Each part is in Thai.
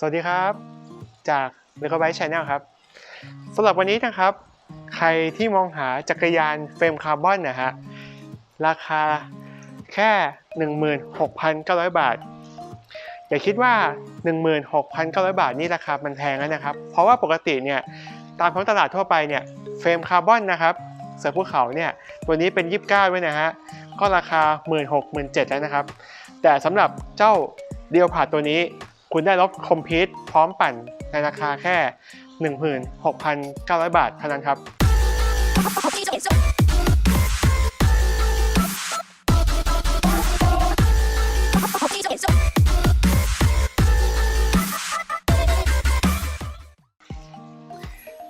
สวัสดีครับ จาก l e g o b i t e Channel ครับสำหรับวันนี้นะครับ ใครที่มองหาจักรยานเฟรมคาร์บอนนะฮะราคาแค่ 16,900 บาท อย่าคิดว่า 16,900 บาทนี่ราคามันแพงแล้วนะครับ เพราะว่าปกติเนี่ยตามท้องตลาดทั่วไปเนี่ยเฟรมคาร์บอนนะครับเสือภูเขาเนี่ยตัวนี้เป็น 29ด้วยนะฮะก็ราคา 16,000-17,000แล้วนะครับ แต่สำหรับเจ้าเดียวผ่าตัวนี้ คุณได้รถคอมพิวต์พร้อมปั่นในราคาแค่ 16,900 บาทเท่านั้นครับ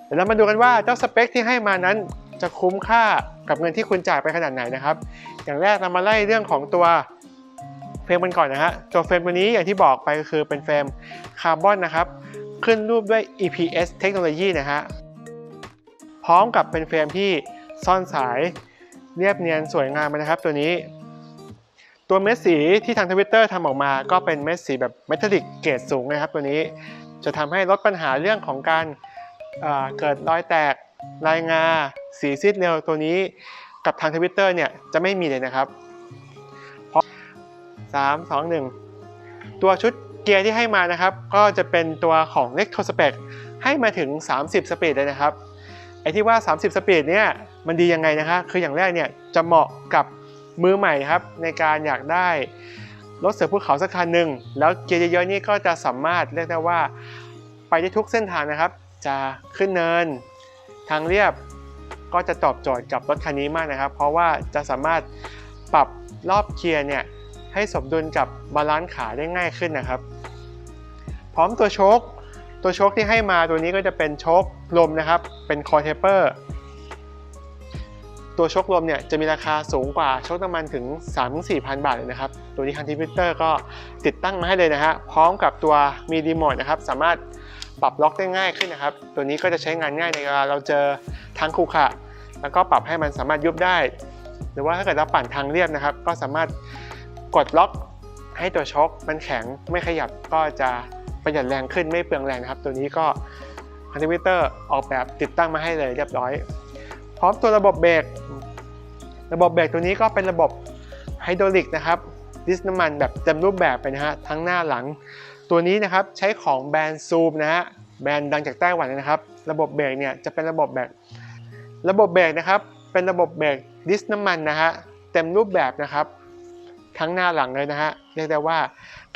เดี๋ยวเรามาดูกันว่าเจ้าสเปคที่ให้มานั้นจะคุ้มค่ากับเงินที่คุณจ่ายไปขนาดไหนนะครับ อย่างแรกเรามาไล่เรื่องของตัว เฟรมกันก่อนนะฮะตัวเฟรมตัวนี้อย่างที่บอกไปก็คือเป็นเฟรมคาร์บอนนะครับ ขึ้นรูปด้วย EPS เทคโนโลยีนะฮะพร้อมกับเป็นเฟรมที่ซ่อนสายเรียบเนียนสวยงามนะครับ ตัวนี้ ตัวเม็ดสีที่ทางทวิตเตอร์ทำออกมา ก็เป็นเม็ดสีแบบเมทัลลิกเกรดสูงนะครับ ตัวนี้จะทำให้ลดปัญหาเรื่องของการอ่าเกิดรอยแตกรายงา สีซีดเร็วตัวนี้ กับทางทวิตเตอร์เนี่ยจะไม่มีเลยนะครับ 3 2 1 ตัวชุดเกียร์ที่ให้มานะครับ ก็จะเป็นตัวของ l e c t r o s p e c ให้มาถึง 30 สปีดเลยนะครับไอ้ที่ว่า 30 สปีดเนี่ยมันดียังไงนะครับคืออย่างแรกเนี่ยจะเหมาะกับมือใหม่ครับในการอยากได้รถเสือภูเขาสักคันหนึ่งแล้วเกียร์เยอะๆนี่ก็จะสามารถเรียกได้ว่าไปได้ทุกเส้นทางนะครับ จะขึ้นเนิน ทางเรียบก็จะตอบโจทย์กับรถคันนี้มากนะครับ เพราะว่าจะสามารถปรับรอบเกียร์เนี่ย ให้สมดุลกับบาลานซ์ขาได้ง่ายขึ้นนะครับ พร้อมตัวโชคตัวโชคที่ให้มาตัวนี้ก็จะเป็นโชคลมนะครับ เป็นคอเทเปอร์ตัวโชคลมเนี่ยจะมีราคาสูงกว่าโชคน้ำมันถึง 3-4พันบาทเลยนะครับ ตัวนี้ทางทวิตเตอร์ก็ติดตั้งมาให้เลยนะฮะพร้อมกับตัวมีรีโมทนะครับ สามารถปรับล็อกได้ง่ายขึ้นนะครับ ตัวนี้ก็จะใช้งานง่ายในเวลาเราเจอทางขรุขะแล้วก็ปรับให้มันสามารถยุบได้ หรือว่าถ้าเกิดเราปั่นทางเรียบนะครับ ก็สามารถ กดล็อกให้ตัวช็อคมันแข็งไม่ขยับก็จะประหยัดแรงขึ้นไม่เปลืองแรงนะครับ ตัวนี้ก็ทางทวิเตอร์ออกแบบติดตั้งมาให้เลยเรียบร้อย พร้อมตัวระบบเบรกระบบเบรกตัวนี้ก็เป็นระบบไฮดรอลิกนะครับดิสน้ำมันแบบเต็มรูปแบบไปนะฮะทั้งหน้าหลัง ตัวนี้นะครับใช้ของแบรนด์ซูมนะฮะแบรนด์ดังจากไต้หวันนะครับ ระบบเบรกเนี่ยจะเป็นระบบแบบระบบเบรกนะครับ เป็นระบบเบรกดิสน้ำมันนะฮะเต็มรูปแบบนะครับ ทั้งหน้าหลังเลยนะฮะเรียกได้ว่า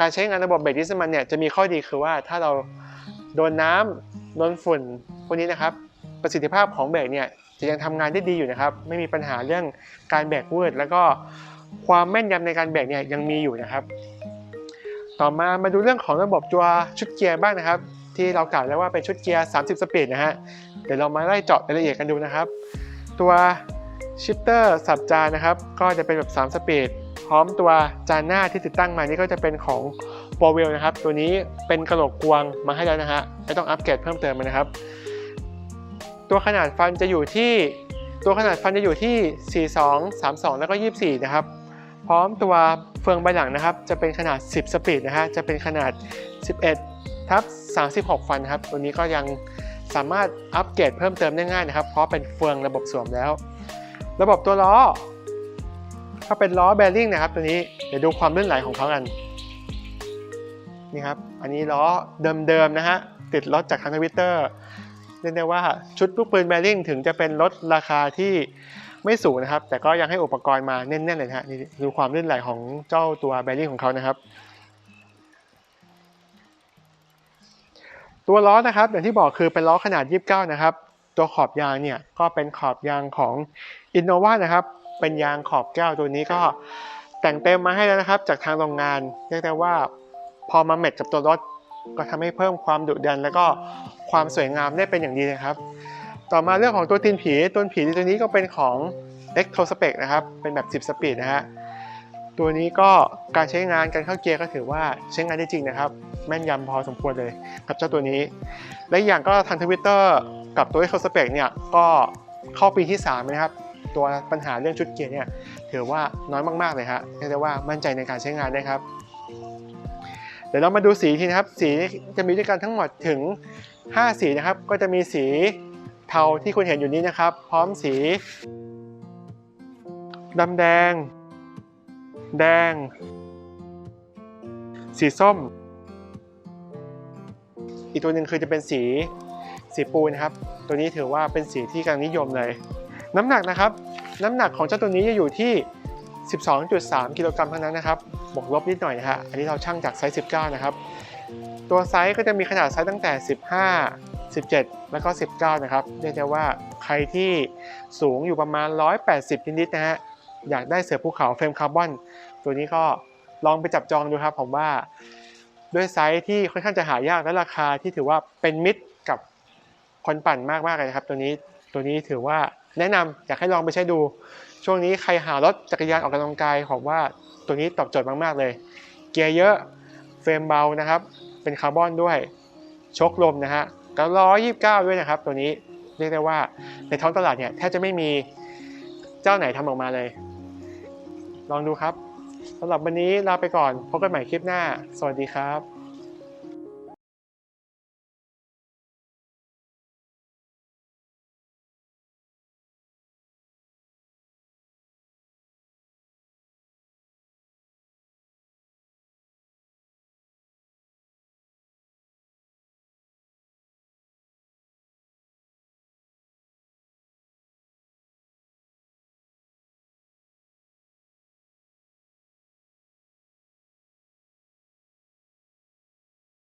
การใช้งานระบบเบรกดิสน้ำมันเนี่ยจะมีข้อดีคือว่าถ้าเราโดนน้ำโดนฝุ่นพวกนี้นะครับประสิทธิภาพของเบรกเนี่ยจะยังทำงานได้ดีอยู่นะครับ ไม่มีปัญหาเรื่องการเบรกวืดแล้วก็ความแม่นยำในการเบรกเนี่ยยังมีอยู่นะครับ ต่อมามาดูเรื่องของระบบตัวชุดเกียร์บ้างนะครับ ที่เรากล่าวแล้วว่าเป็นชุดเกียร์ 30 สปีดนะฮะเดี๋ยวเรามาไล่เจาะรายละเอียดกันดูนะครับ ตัวชิปเตอร์สับจานนะครับ ก็จะเป็นแบบ 3 สปีดพ ร้อมตัวจานหน้าที่ติดตั้งมานี่ก็จะเป็นของ p o w e l นะครับ ตัวนี้เป็นกระโหลกกวางมาให้แล้วนะฮะไม่ต้องอัปเกรดเพิ่มเติมนะครับ ตัวขนาดฟันจะอยู่ที่ตัวขนาดฟันจะอยู่ที่ 42 32 แล้วก็ 24 นะครับ พร้อมตัวเฟืองใบหลังนะครับ จะเป็นขนาด 10 สปีดนะฮะ จะเป็นขนาด 11 ทับ 36 ฟันนะครับ ตัวนี้ก็ยังสามารถอัปเกรดเพิ่มเติมได้ง่ายนะครับ เพราะเป็นเฟืองระบบสวมแล้ว ระบบตัวล้อ ก็เป็นล้อแบริ่งนะครับตัวนี้เดี๋ยวดูความลื่นไหลของเขากันนี่ครับอันนี้ล้อเดิมๆนะฮะติดรถจากทางทวิตเตอร์เรียกได้ว่าชุดลูกปืนแบริ่งถึงจะเป็นรถราคาที่ไม่สูงนะครับ แต่ก็ยังให้อุปกรณ์มาแน่นๆเลยฮะนี่ดูความลื่นไหลของเจ้าตัวแบริ่งของเขานะครับ ตัวล้อนะครับอย่างที่บอกคือเป็นล้อขนาด 29 นะครับ ตัวขอบยางเนี่ยก็เป็นขอบยางของ Innova นะครับ เป็นยางขอบแก้วตัวนี้ก็แต่งเต็มมาให้แล้วนะครับ จากทางโรงงานเรียกได้ว่าพอมาแมทกับตัวรถก็ทำให้เพิ่มความดุดัน แล้วก็ความสวยงามได้เป็นอย่างดีเลยครับ ต่อมาเรื่องของตัวตีนผีตัวผีตัวนี้ก็เป็นของ e c t r o s p e c นะครับ เป็นแบบ 10 สปีดนะฮะตัวนี้ก็การใช้งานการเข้าเกียร์ก็ถือว่าใช้งานได้จริงนะครับ แม่นยำพอสมควรเลยกับเจ้าตัวนี้ และอีกอย่างก็ทางทวิตเตอร์กับตัว e c t r o s p e c เนี่ยก็เข้าปีที่3นะครับ ตัวปัญหาเรื่องชุดเกียร์เนี่ยถือว่าน้อยมากๆเลยฮะเรียกได้ว่ามั่นใจในการใช้งานได้ครับ เดี๋ยวเรามาดูสีทีนะครับ สีจะมีด้วยกันทั้งหมดถึง 5 สีนะครับ ก็จะมีสีเทาที่คุณเห็นอยู่นี้นะครับ พร้อมสีดำแดง แดง สีส้ม อีกตัวหนึ่งคือจะเป็นสีสีปูนะครับ ตัวนี้ถือว่าเป็นสีที่กำลังนิยมเลย น้ำหนักนะครับ น้ำหนักของเจ้าตัวนี้จะอยู่ที่ 12.3 กิโลกรัมเท่านั้นนะครับ บวกลบนิดหน่อยนะฮะ อันนี้เราชั่งจากไซส์ 19 นะครับ ตัวไซส์ก็จะมีขนาดไซส์ตั้งแต่ 15 17 แล้วก็ 19 นะครับ เรียกได้ว่าใครที่สูงอยู่ประมาณ 180 นิดๆนะฮะ อยากได้เสือภูเขาเฟรมคาร์บอน ตัวนี้ก็ลองไปจับจองดูครับผมว่า ด้วยไซส์ที่ค่อนข้างจะหายากและราคาที่ถือว่าเป็นมิตรกับคนปั่นมากๆเลยนะครับ ตัวนี้ ตัวนี้ถือว่า แนะนำอยากให้ลองไปใช้ดู ช่วงนี้ใครหารถจักรยานออกกำลังกายผมว่าตัวนี้ตอบโจทย์มาก ๆ เลย เกียร์เยอะเฟรมเบานะครับ เป็นคาร์บอนด้วยชคลมนะฮะก็ร้อยยี่สิบเก้าด้วยนะครับ ตัวนี้เรียกได้ว่าในท้องตลาดเนี่ยแทบจะไม่มีเจ้าไหนทำออกมาเลย ลองดูครับสำหรับวันนี้ลาไปก่อนพบกันใหม่คลิปหน้า สวัสดีครับ